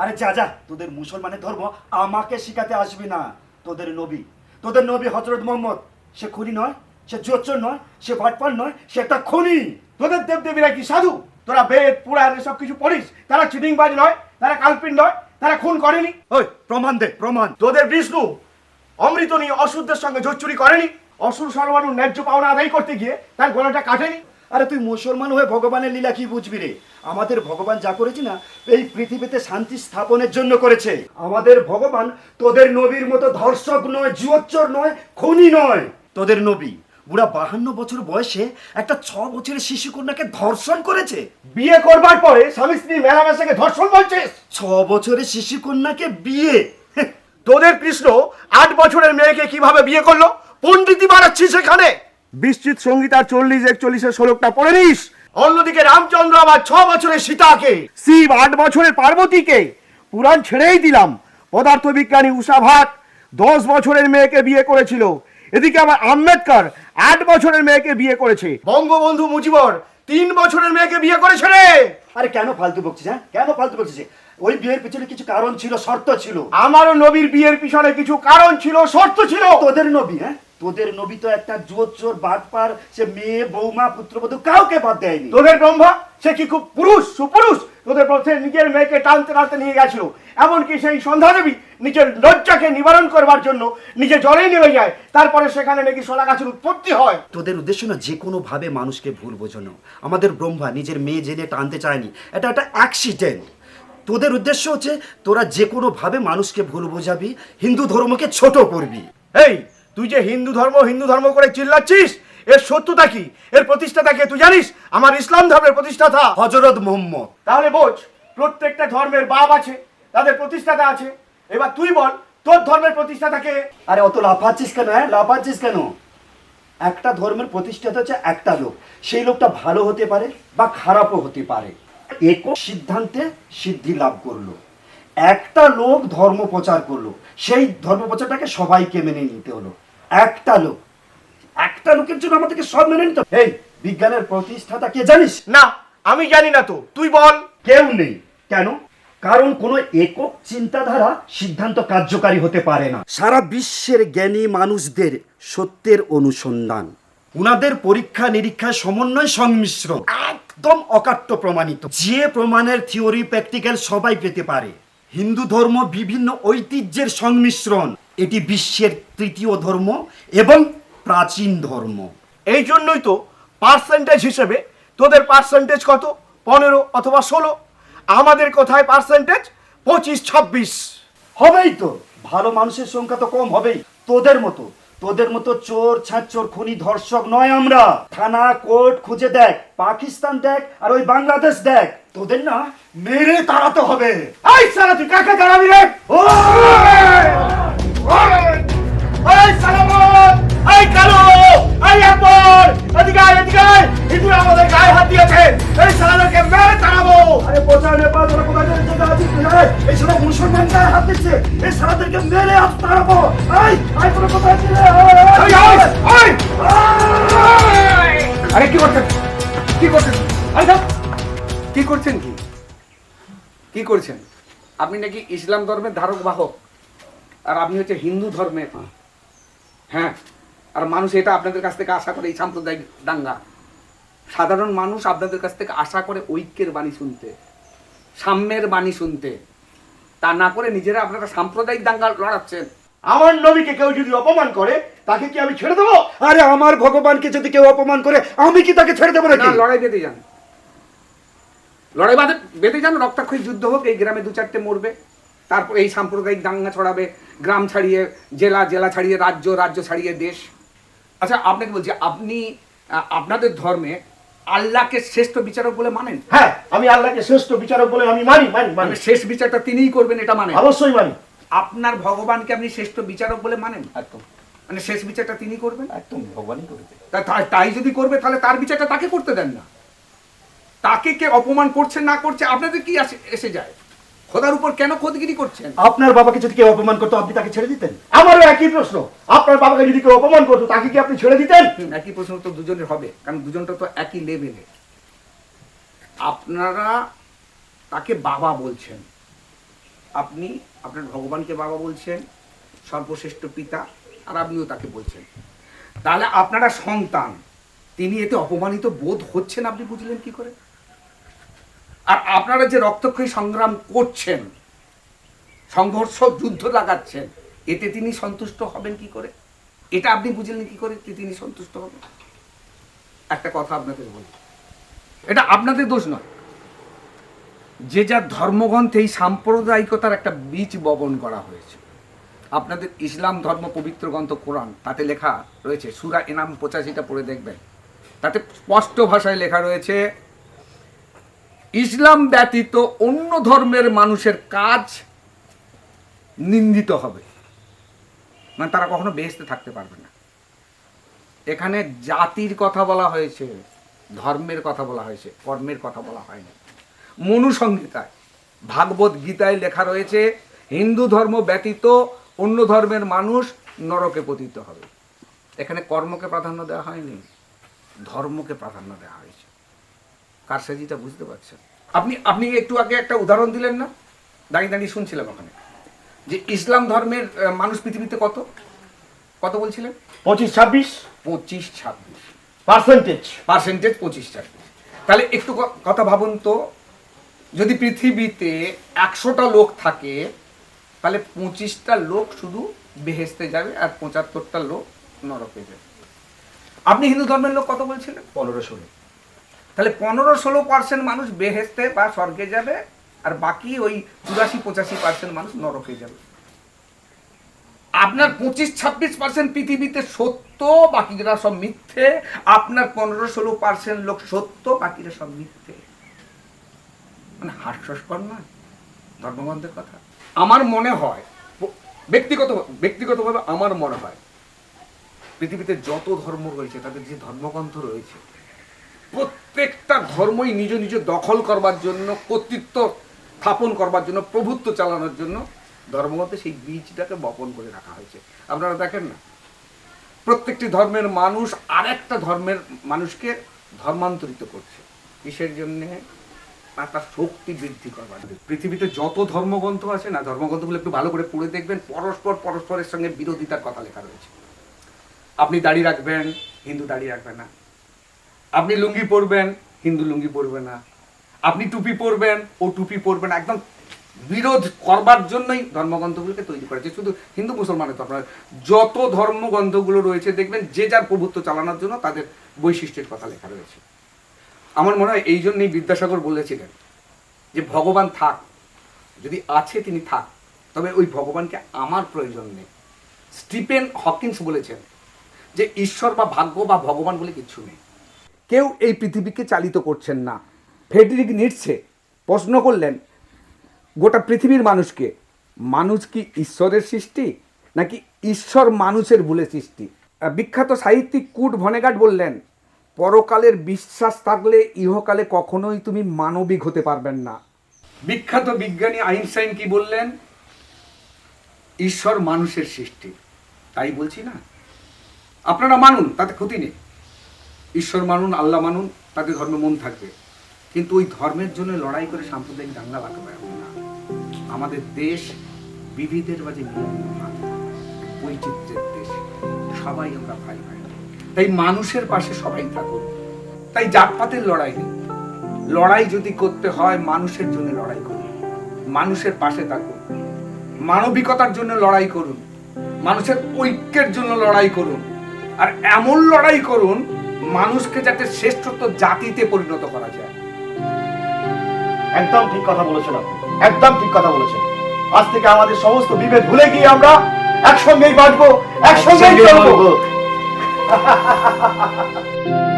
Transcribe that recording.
আরে যা যা, তোদের মুসলমানের ধর্ম আমাকে শিখাতে আসবি না। তোদের নবী তোদের নবী হজরত মোহাম্মদ, সে খুনি নয়, সে জোচ্চর নয়, সে ভাটপান নয়, সে একটা খুনি। তোদের দেবদেবীরা কি সাধু? তোরা বেদ, পুরাণ এসব কিছু পড়িস? তারা চিটিং চিটিংবাজ নয়, তারা কালপিন নয়, তারা খুন করেনি? ওই, প্রমাণ দে, প্রমাণ। তোদের বিষ্ণু অমৃত নিয়ে অসুরদের সঙ্গে জোচ্চুরি করেনি? অসুর সর্বাণু ন্যায্য পাওনা আদায় করতে গিয়ে তার গলাটা কাটেনি? আরে তুই মুসলমান হয়ে ভগবানের লীলা কি বুঝবি রে? আমাদের ভগবান যা করেছে না, এই পৃথিবীতে শান্তি স্থাপনের জন্য করেছে। আমাদের ভগবান তোদের নবীর মতো ধর্ষক নয়, জুয়োচ্চর নয়, খনি নয়। তোদের নবী বুড়া বাহান্ন বছর বয়সে একটা ছ বছরের শিশু কন্যাকে ধর্ষণ করেছে। বিয়ে করবার পরে স্বামী স্ত্রী মেলামেশাকে ধর্ষণ বলছিস? ছ বছরের শিশু কন্যাকে বিয়ে তোদের কৃষ্ণ আট বছরের মেয়েকে কীভাবে বিয়ে করল? পণ্ডিতি বানাচ্ছিস সেখানে। বিশ্বজিৎ সঙ্গীতার চল্লিশ একচল্লিশের ষোলকটা পড়ে নিস। অন্যদিকে রামচন্দ্র আবার ছ বছরের সীতাকে। শিব আট বছরের পার্বতীকে। পুরাণ ছেড়েই দিলাম। পদার্থবিজ্ঞানী উষা ভাট দশ বছরের মেয়েকে বিয়ে করেছিল। এদিকে আবার আম্বেদকর আট বছরের মেয়েকে বিয়ে করেছে। বঙ্গবন্ধু মুজিবর তিন বছরের মেয়েকে বিয়ে করেছে রে! আরে কেন ফালতু বকছিস হ্যাঁ? কেন ফালতু বকছিস? ওই বিয়ের পিছনে কিছু কারণ ছিল শর্ত ছিল। আমারও নবীর বিয়ের পিছনে কিছু কারণ ছিল শর্ত ছিল। তোদের নবী হ্যাঁ? তোদের নবী তো একটা জোর চোর বাটপার সে মেয়ে বৌমা পুত্রবধূ কাউকে বাদ দেয়নি। তোদের ব্রহ্মা সে কি খুব পুরুষ সুপুরুষ? তোদের পথে নিজের মেয়েকে টানতে টানতে নিয়ে গেছিল। এমনকি সেই সন্ধ্যা দেবী নিজের লজ্জাকে নিবারণ করবার জন্য নিজে জলেই নেমে যায়। তারপরে সেখানে নাকি সোলা গাছের উৎপত্তি হয়। তোদের উদ্দেশ্য না যে কোনো ভাবে মানুষকে ভুল বোঝানো? আমাদের ব্রহ্মা নিজের মেয়ে জেনে টানতে চায়নি। এটা একটা অ্যাক্সিডেন্ট তোদের উদ্দেশ্য হচ্ছে তোরা যে কোনো ভাবে মানুষকে ভুল বোঝাবি হিন্দু ধর্মকে ছোট করবি। এই তুই যে হিন্দু ধর্ম হিন্দু ধর্ম করে চিল্লাচ্ছিস এর সত্যতা কি? এর প্রতিষ্ঠাতা কে? তুই জানিস? আমার ইসলাম ধর্মের প্রতিষ্ঠাতা। হজরত মোহাম্মদ। তাহলে বোঝ প্রত্যেকটা ধর্মের বাপ আছে তাদের প্রতিষ্ঠাতা আছে। এবার তুই বল তোর ধর্মের প্রতিষ্ঠাতাকে আরে অত লাফাচ্ছিস কেন হ্যাঁ? লাফাচ্ছিস কেন? একটা ধর্মের প্রতিষ্ঠাতা হচ্ছে একটা লোক। সেই লোকটা ভালো হতে পারে বা খারাপও হতে পারে। একক সিদ্ধান্তে সিদ্ধি লাভ করল। একটা লোক ধর্ম প্রচার করল। সেই ধর্ম প্রচারটাকে সবাইকে মেনে নিতে হলো। একটা লোক। একটা লোকের জন্য আমাদেরকে সব মেনে নিতে এই বিজ্ঞানের প্রতিষ্ঠাতা কে জানিস? না আমি জানি না তো। তুই বল। কেউ নেই। কেন? কারণ কোনো একক চিন্তাধারা সিদ্ধান্ত কার্যকারী হতে পারে না। সারা বিশ্বের জ্ঞানী মানুষদের সত্যের অনুসন্ধান। উনাদের পরীক্ষা নিরীক্ষা সমন্বয় সংমিশ্রণ একদম অকাট্য প্রমাণিত। যে প্রমাণের থিওরি প্র্যাকটিক্যাল সবাই পেতে পারে। হিন্দু ধর্ম বিভিন্ন ঐতিহ্যের সংমিশ্রণ। এটি বিশ্বের তৃতীয় ধর্ম এবং প্রাচীন ধর্ম। এই জন্যই তো পার্সেন্টেজ হিসেবে তোদের পার্সেন্টেজ কত? পনেরো অথবা ষোলো। আমাদের কোথায় পার্সেন্টেজ পঁচিশ ছাব্বিশ। হবেই তো। ভালো মানুষের সংখ্যা তো কম হবেই। তোদের মতো। তোদের মতো চোর ছাঁচোর খুনি ধর্ষক নয় আমরা। থানা কোর্ট খুঁজে দেখ। পাকিস্তান দেখ আর ওই বাংলাদেশ দেখ। তোদের না মেরে তাড়াতে হবে। এই সালা তুই কাকে দাঁড়াবি রে? কি করছেন? কি করছেন? কি করছেন? আপনি নাকি ইসলাম ধর্মের ধারক বাহক। আর আপনি হচ্ছে হিন্দু ধর্মের। হ্যাঁ? আর মানুষ এটা আপনাদের কাছ থেকে আশা করে, এই সাম্প্রদায়িক দাঙ্গা। সাধারণ মানুষ আপনাদের কাছ থেকে আশা করে ঐক্যের বাণী শুনতে, সাম্যের বাণী শুনতে। তা না করে নিজেরা আপনারা সাম্প্রদায়িক দাঙ্গা লড়াচ্ছেন। আমার নবীকে কেউ যদি অপমান করে তাকে কি আমি ছেড়ে দেবো? আরে আমার ভগবানকে যদি কেউ অপমান করে আমি কি তাকে ছেড়ে দেবো না নাকি? লড়াই বেঁধে যান। লড়াই বাঁধে বেঁধে যান রক্তাক্ষয়ী যুদ্ধ হোক এই গ্রামে দু চারটে মরবে। তারপর এই সাম্প্রদায়িক দাঙ্গা ছড়াবে গ্রাম ছাড়িয়ে জেলা জেলা ছাড়িয়ে রাজ্য রাজ্য ছাড়িয়ে দেশ। আচ্ছা আপনাকে বলছি আপনি আপনাদের ধর্মে আল্লাহকে শ্রেষ্ঠ বিচারক বলে মানেন? হ্যাঁ আমি আল্লাহকে শ্রেষ্ঠ বিচারক বলে আমি মানি মানি মানি। মানে শেষ বিচারটা তিনিই করবেন এটা মানে অবশ্যই মানি। আপনার ভগবানকে আপনি শ্রেষ্ঠ বিচারক বলে মানেন? একদম। মানে শেষ বিচারটা তিনি করবেন? একদম ভগবানই তা- তাই যদি করবে তাহলে তার বিচারটা তাকে করতে দেন না। তাকে কে অপমান করছে না করছে আপনাদের কি আসে- এসে যায়? খোদার উপর কেন খোদগিরি করছেন? আপনার বাবাকে যদি কেউ অপমান করতো আপনি তাকে ছেড়ে দিতেন? আমারও একই প্রশ্ন। আপনার বাবাকে যদি কেউ অপমান করতো তাকে কি আপনি ছেড়ে দিতেন? একই প্রশ্ন তো দুজনের হবে কারণ দুজনটা তো একই লেভেলে আপনারা তাকে বাবা বলছেন। আপনি আপনার ভগবানকে বাবা বলছেন, সর্বশ্রেষ্ঠ পিতা, আর আপনিও তাকে বলছেন। তাহলে আপনারা সন্তান, তিনি এতে অপমানিত বোধ হচ্ছেন, আপনি বুঝলেন কি করে? আর আপনারা যে রক্তক্ষয়ী সংগ্রাম করছেন, সংঘর্ষ যুদ্ধ লাগাচ্ছেন, এতে তিনি সন্তুষ্ট হবেন কি করে? এটা আপনি বুঝলেন কি করে তিনি সন্তুষ্ট হবেন? একটা কথা আপনাদের বলি। এটা আপনাদের দোষ নয়। যে যার ধর্মগ্রন্থে এই সাম্প্রদায়িকতার একটা বীজ বপন করা হয়েছে। আপনাদের ইসলাম ধর্ম পবিত্র গ্রন্থ কোরআন, তাতে লেখা রয়েছে, সুরা এনাম পঁচাশিটা পড়ে দেখবেন। তাতে স্পষ্ট ভাষায় লেখা রয়েছে, ইসলাম ব্যতীত অন্য ধর্মের মানুষের কাজ নিন্দিত হবে। মানে তারা কখনো বেহেস্তে থাকতে পারবে না। এখানে জাতির কথা বলা হয়েছে, ধর্মের কথা বলা হয়েছে, কর্মের কথা বলা হয়নি। মনুসংহিতায়। ভাগবত গীতায় লেখা রয়েছে হিন্দু ধর্ম ব্যতীত অন্য ধর্মের মানুষ নরকে পতিত হবে। এখানে কর্মকে প্রাধান্য দেওয়া হয়নি ধর্মকে প্রাধান্য দেওয়া হয়েছে। কারসাজিটা বুঝতে পারছেন? আপনি আপনি একটু আগে একটা উদাহরণ দিলেন না? দাঁড়িয়ে দাঁড়িয়ে শুনছিলাম ওখানে। যে ইসলাম ধর্মের মানুষ পৃথিবীতে কত? কত বলছিলেন? পঁচিশ ছাব্বিশ। পঁচিশ ছাব্বিশ। পার্সেন্টেজ। পার্সেন্টেজ পঁচিশ ছাব্বিশ। তাহলে একটু কথা ভাবুন তো যদি পৃথিবীতে একশোটা লোক থাকে তাহলে পঁচিশটা লোক শুধু বেহেস্তে যাবে আর পঁচাত্তরটা লোক নরকে যাবে। আপনি হিন্দু ধর্মের লোক কত বলছিলেন? পনেরো ষোলো। তাহলে পনেরো ষোলো পার্সেন্ট মানুষ বেহেস্তে বা স্বর্গে যাবে আর বাকি ওই চুরাশি পঁচাশি পার্সেন্ট মানুষ নরকে যাবে। আপনার পঁচিশ ছাব্বিশ পার্সেন্ট পৃথিবীতে সত্য বাকিরা সব মিথ্যে। আপনার পনেরো ষোলো পার্সেন্ট লোক সত্য বাকিরা সব মিথ্যে। মানে হাস্যস্কর না ধর্মগ্রন্থের কথা। আমার মনে হয়, ব্যক্তিগত, ব্যক্তিগতভাবে আমার মনে হয়, পৃথিবীতে যত ধর্ম রয়েছে, তাদের যে ধর্মগ্রন্থ রয়েছে, প্রত্যেকটা ধর্মই নিজ নিজ দখল করবার জন্য, কর্তৃত্ব স্থাপন করবার জন্য, প্রভুত্ব চালানোর জন্য ধর্মগ্রন্থে সেই বীজটাকে বপন করে রাখা হয়েছে। আপনারা দেখেন না? প্রত্যেকটি ধর্মের মানুষ আরেকটা ধর্মের মানুষকে ধর্মান্তরিত করছে। কিসের জন্যে? তার শক্তি বৃদ্ধি করবার পৃথিবীতে যত ধর্মগ্রন্থ আছে না, ধর্মগ্রন্থগুলো একটু ভালো করে পড়ে দেখবেন, পরস্পর পরস্পরের সঙ্গে বিরোধিতার কথা লেখা রয়েছে। আপনি দাড়ি রাখবেন, হিন্দু দাড়ি রাখবে না। আপনি লুঙ্গি পরবেন, হিন্দু লুঙ্গি পরবে না। আপনি টুপি পরবেন, ও টুপি পরবে না। একদম বিরোধ করবার জন্যই ধর্মগ্রন্থগুলোকে তৈরি করেছে। শুধু হিন্দু মুসলমানের তো আপনার যত ধর্মগ্রন্থগুলো রয়েছে, দেখবেন যে যার প্রভুত্ব চালানোর জন্য তাদের বৈশিষ্ট্যের কথা লেখা রয়েছে। আমার মনে হয় এই জন্যই বিদ্যাসাগর বলেছিলেন যে ভগবান থাক, যদি আছে তিনি থাক, তবে ওই ভগবানকে আমার প্রয়োজন নেই। স্টিফেন হকিন্স বলেছেন যে ঈশ্বর বা ভাগ্য বা ভগবান বলে কিছু নেই। কেউ এই পৃথিবীকে চালিত করছেন না। ফেডরিক নিটসে প্রশ্ন করলেন, গোটা পৃথিবীর মানুষকে, মানুষ কি ঈশ্বরের সৃষ্টি নাকি ঈশ্বর মানুষের ভুলে সৃষ্টি? বিখ্যাত সাহিত্যিক কুট ভনেগাট বললেন পরকালের বিশ্বাস থাকলে ইহকালে কখনোই তুমি মানবিক হতে পারবেন না। বিখ্যাত বিজ্ঞানী আইনস্টাইন কি বললেন? ঈশ্বর মানুষের সৃষ্টি। তাই বলছি না? আপনারা মানুন, তাতে ক্ষতি নেই। ঈশ্বর মানুন, আল্লাহ মানুন, তাতে ধর্মে মন থাকবে। কিন্তু ওই ধর্মের জন্য লড়াই করে সাম্প্রদায়িক দাঙ্গা লাগাবে না। আমাদের দেশ বিবিধের মাঝে বৈচিত্র্যের দেশ। সবাই আমরা ভাই ভাই তাই মানুষের পাশে সবাই থাকুন তাই জাতপাতের লড়াই নেই লড়াই যদি করতে হয় মানুষের জন্য লড়াই করুন। মানুষের পাশে থাকুন। মানবিকতার জন্য লড়াই করুন। মানুষের ঐক্যের জন্য লড়াই করুন। আর এমন লড়াই করুন মানুষকে যাতে শ্রেষ্ঠত্ব জাতিতে পরিণত করা যায়। একদম ঠিক কথা বলেছেন আপনি। একদম ঠিক কথা বলেছেন। আজ থেকে আমাদের সমস্ত বিভেদ ভুলে গিয়ে আমরা একসঙ্গেই বাঁচবো একসঙ্গেই চলবো। Ha ha ha ha ha ha!